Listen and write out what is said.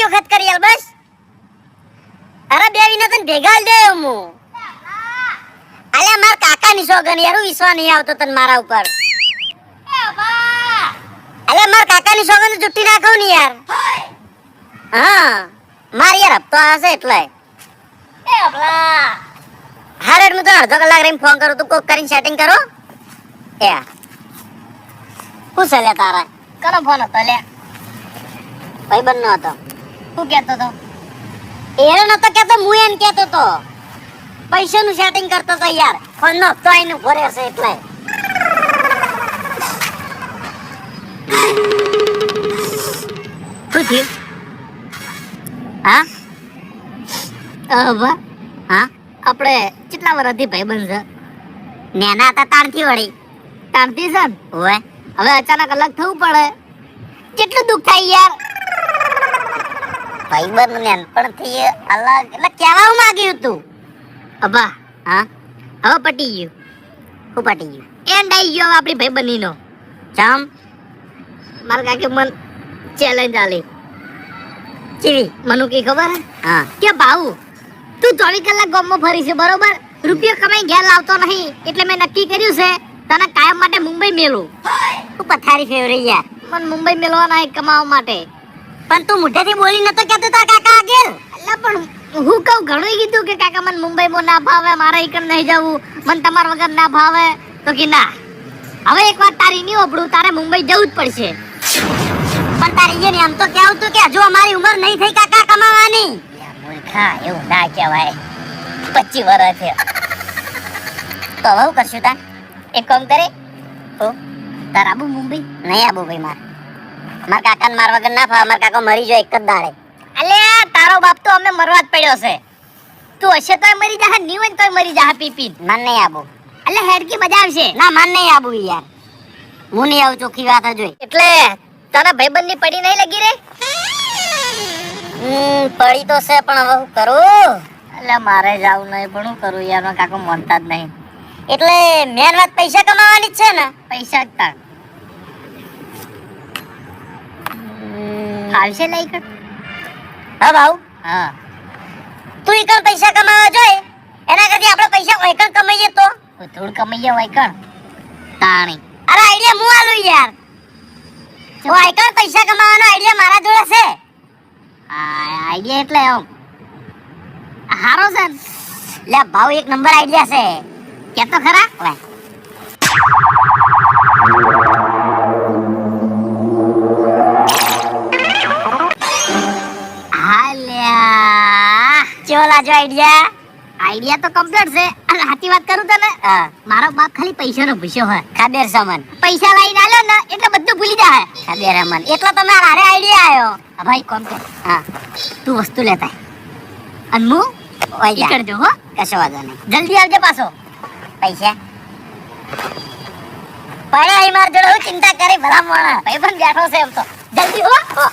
બીજી વખત કરી આલ બસ. અરે બે વિના તને ભેગા દે હું. અલ્યા માર કાકાની સોગન યાર હું વિશ્વાસ નહીં આવતો તને મારા ઉપર. અલે માર કાકાની સોગન જુટ્ટી નાખો ને યાર. હા માર યાર હપ્તો હશે એટલે. હારે હું તો અડધો કલાક રહીને ફોન કરું તું કોક કરીને સેટિંગ કરો. એ. શું છે લે તારા? કનો ફોન હતો લે ભાઈબંધ નો હતો. શું કહેતો તો. એરો નતો કહેતો, હું એમ કેતો તો. પૈસાનું સેટિંગ કરતો તો યાર. ફોન નો હપ્તો આઈને ભરે રહેશે એટલે. શું થયું? હા? અહવા હા? આપણે કેટલા વર્ષથી ભાઈબંધ છે? નેના હતા તાણથી વળી. તાણથી છે ને? હવે અચાનક અલગ થવું પડે. કેટલું દુઃખ થાય યાર. ભાઈબંધ નેનપણથી અલગ એટલે કહેવા માંગ્યું તું. અબા હા? હવે પટી ગયું. હું પટી ગયું. એન્ડ આવી ગયો આપણી ભાઈબંધીનો. જામ. મારા કાકે મન ચેલેન્જ આલી. કેવી મનુ કે ખબર હે? કે ભાઉ તું ચોવીસ કલાક ગામમાં ફરી છે બરોબર? રૂપિયો કમાઈ ઘેર લાવતો નહીં એટલે મેં નક્કી કર્યું છે તને કાયમ માટે મુંબઈ મેલું. તું પથારી ફેવરી યાર. મને મુંબઈ મેળવાના કમાવા માટે. પણ તું મોઢેથી બોલી નતો કેતો તાર કાકા આગળ એટલે પણ હું કહું ઘણું કીધું કે કાકા મને મુંબઈમાં ના ભાવે મારે એકમ નહીં જવું. મને તમારા વગર ના ભાવે. તો કે ના. હવે એક વાર તારી નહીં ઓપડું તારે મુંબઈ જવું જ પડશે. પણ તારી એ આમ તો કેવું તું કે હજુ અમારી ઉંમર નહીં થઈ કાકા કમાવાની. મૂર્ખા એવું ના કહેવાય. પચીસ વર્ષ છે. તો હવે હું કરશું તા એક કામ કરે તો તાર આબુ મુંબઈ નહીં આબુ ભાઈ માર. મારા કાકાને માર વગર ના ફાવે માર કાકો મરી જાય એક જ દાડે. અલે તારો બાપ તો અમે મરવા જ પડ્યો છે. તું હશે તોય મરી જાહે ની હોય તોય મરી જાહે પી પી. મન નહીં આબુ. એટલે હેડકી મજા આવશે. ના મન નહીં આબુ યાર. હું નહીં આવું ચોખ્ખી વાત જોઈ એટલે તારા ભાઈબંધની પડી નહીં લગી રે? હમ, પડી તો છે પણ હવે હું કરું? એટલે મારે જાવું નહીં પણ હું કરું યાર કાકો માનતા જ નહીં. એટલે મેન વાત પૈસા કમાવાની જ છે ને? પૈસા જ તાર આવશે લઈ કર હા ભાઉ. હા. તું એકણ પૈસા કમાવા જોઈએ એના કરતી આપણે પૈસા એકણ કમાઈએ તો? થોડું કમાઈએ જાય તાણી. અરે આઈડિયા હું આલું યાર. જો એકણ પૈસા કમાવાનો આઈડિયા મારા જોડે છે. આઈડિયા એટલે આમ હારો છે. લે ભાવ એક નંબર આઈડિયા છે. કે તો ખરા? હવે ચેવો લાજો આઈડિયા. આઈડિયા તો કમ્પ્લીટ છે. અને સાચી વાત કરું તને? મારો બાપ ખાલી પૈસાનો ભૂસ્યો હોય. ખાબેર સમન. પૈસા લઈને આલ્યો ને એટલે બધું ભૂલી જાય ખાબેર અમન એટલો તમે હારે આઈડિયા આવ્યો ભાઈ કોમ કે હા. તું વસ્તુ લેતા. અને હું ઓય ઈ જા કરજો હો. કશો વાંધો નહીં. જલ્દી આવજે પાછો. પૈસા. પડ્યા માર જોડે હું ચિંતા કરી ભલા મોણા. ભાઈ પણ બેઠો છે એમ તો. જલ્દી હો.